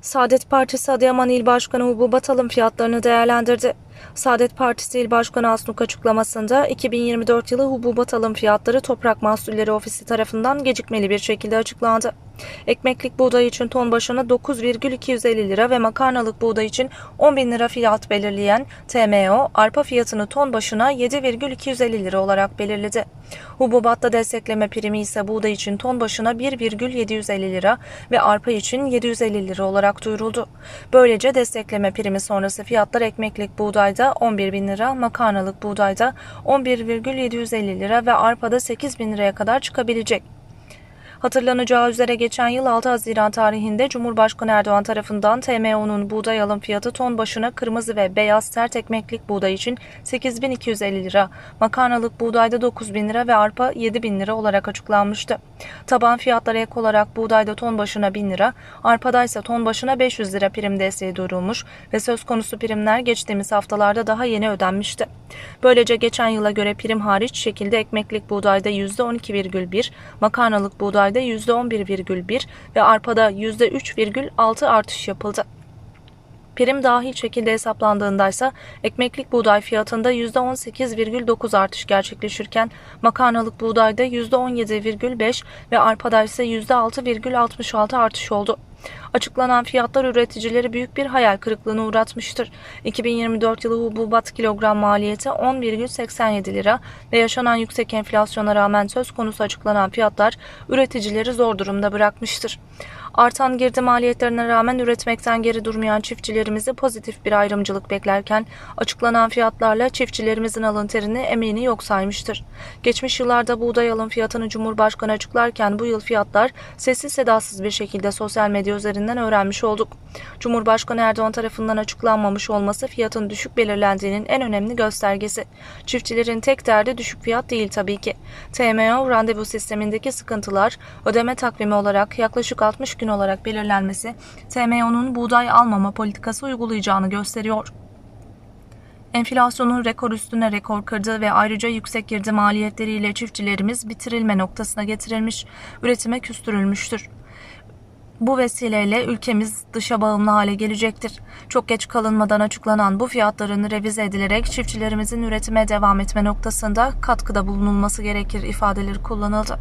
Saadet Partisi Adıyaman İl Başkanı hububat alım fiyatlarını değerlendirdi. Saadet Partisi İl Başkanı Asnuk açıklamasında 2024 yılı hububat alım fiyatları Toprak Mahsulleri Ofisi tarafından gecikmeli bir şekilde açıklandı. Ekmeklik buğday için ton başına 9,250 lira ve makarnalık buğday için 10 bin lira fiyat belirleyen TMO, arpa fiyatını ton başına 7,250 lira olarak belirledi. Hububatta destekleme primi ise buğday için ton başına 1,750 lira ve arpa için 750 lira olarak duyuruldu. Böylece destekleme primi sonrası fiyatlar ekmeklik buğdayda 11 bin lira, makarnalık buğdayda 11,750 lira ve arpada 8 bin liraya kadar çıkabilecek. Hatırlanacağı üzere geçen yıl 6 Haziran tarihinde Cumhurbaşkanı Erdoğan tarafından TMO'nun buğday alım fiyatı ton başına kırmızı ve beyaz sert ekmeklik buğday için 8250 lira, makarnalık buğdayda 9000 lira ve arpa 7000 lira olarak açıklanmıştı. Taban fiyatlara ek olarak buğdayda ton başına 1000 lira, arpada ise ton başına 500 lira prim desteği duyurulmuş ve söz konusu primler geçtiğimiz haftalarda daha yeni ödenmişti. Böylece geçen yıla göre prim hariç şekilde ekmeklik buğdayda %12,1, makarnalık buğdayda %11,1 ve arpada %3,6 artış yapıldı. Prim dahil şekilde hesaplandığında ise ekmeklik buğday fiyatında %18,9 artış gerçekleşirken makarnalık buğdayda %17,5 ve arpada ise %6,66 artış oldu. Açıklanan fiyatlar üreticileri büyük bir hayal kırıklığına uğratmıştır. 2024 yılı hububat kilogram maliyeti 10,87 lira ve yaşanan yüksek enflasyona rağmen söz konusu açıklanan fiyatlar üreticileri zor durumda bırakmıştır. Artan girdi maliyetlerine rağmen üretmekten geri durmayan çiftçilerimizi pozitif bir ayrımcılık beklerken açıklanan fiyatlarla çiftçilerimizin alın terini emeğini yok saymıştır. Geçmiş yıllarda buğday alım fiyatını Cumhurbaşkanı açıklarken bu yıl fiyatlar sessiz sedasız bir şekilde sosyal medya üzerinden öğrenmiş olduk. Cumhurbaşkanı Erdoğan tarafından açıklanmamış olması fiyatın düşük belirlendiğinin en önemli göstergesi. Çiftçilerin tek derdi düşük fiyat değil tabii ki. TMO randevu sistemindeki sıkıntılar ödeme takvimi olarak yaklaşık 60 gün olarak belirlenmesi TMO'nun buğday almama politikası uygulayacağını gösteriyor. Enflasyonun rekor üstüne rekor kırdığı ve ayrıca yüksek girdi maliyetleriyle çiftçilerimiz bitirilme noktasına getirilmiş, üretime küstürülmüştür. Bu vesileyle ülkemiz dışa bağımlı hale gelecektir. Çok geç kalınmadan açıklanan bu fiyatların revize edilerek çiftçilerimizin üretime devam etme noktasında katkıda bulunulması gerekir ifadeleri kullanıldı.